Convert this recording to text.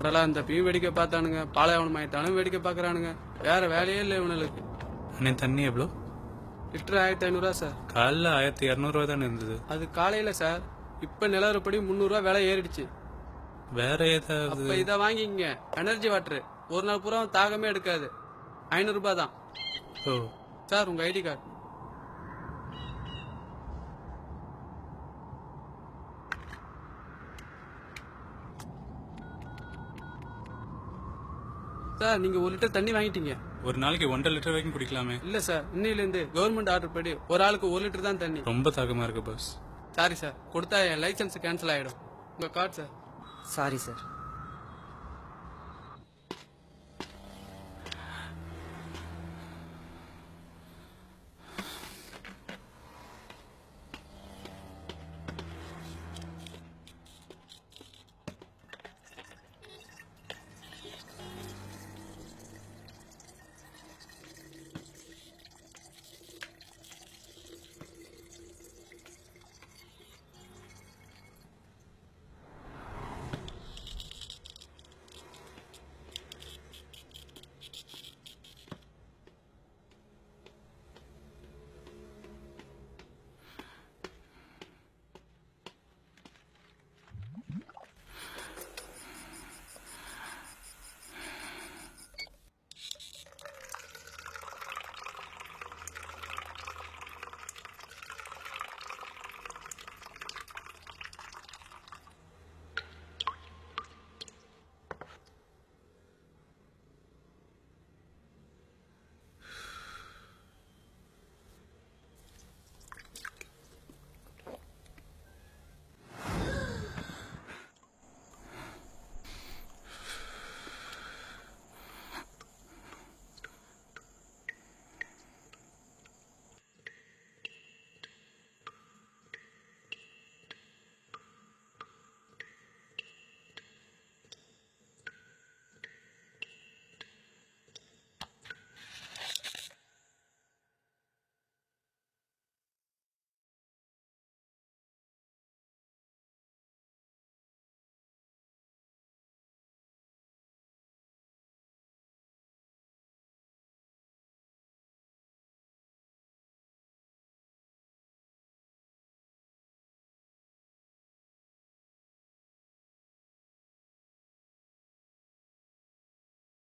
அதெல்லாம் இந்த பீம் வேடிக்கை பார்த்தானுங்க பாலைவனம் ஆயிட்டாலும் வேடிக்கை பார்க்கறானுங்க. வேற வேலையே இல்லை இவனுக்கு அண்ணே தண்ணி எவ்வளோ? லிட்டர் ஆயிரத்தி ஐநூறுரூவா சார். காலைல ஆயிரத்தி இரநூறுவா தானே இருந்தது? அது காலையில சார். இப்ப நிலவரப்படி முந்நூறுரூவா விலை ஏறிடுச்சு. வேற ஏதாவது? அப்ப இதை வாங்கிக்கங்க. எனர்ஜி வாட்டர் ஒரு நாள் பூரா தாகமே எடுக்காது. ஐநூறு ரூபாய் தான். ஓ. சார் உங்க ஐடி கார்டு. சார் நீங்க ஒரு லிட்டர் தண்ணி வாங்கிட்டீங்க. ஒரு நாளைக்கு ஒன்றரை லிட்டர் வரைக்கும் குடிக்கலாமே. இல்ல சார் இன்னையில இருந்து கவர்மெண்ட் ஆர்டர் படி ஒரு ஆளுக்கு ஒரு லிட்டர் தான் தண்ணி. ரொம்ப தாகமா இருக்கு பாஸ் சாரி சார் கொடுத்தா என் லைசன்ஸ் கேன்சல் ஆயிடும். உங்க கார்டு சார். Sorry sir.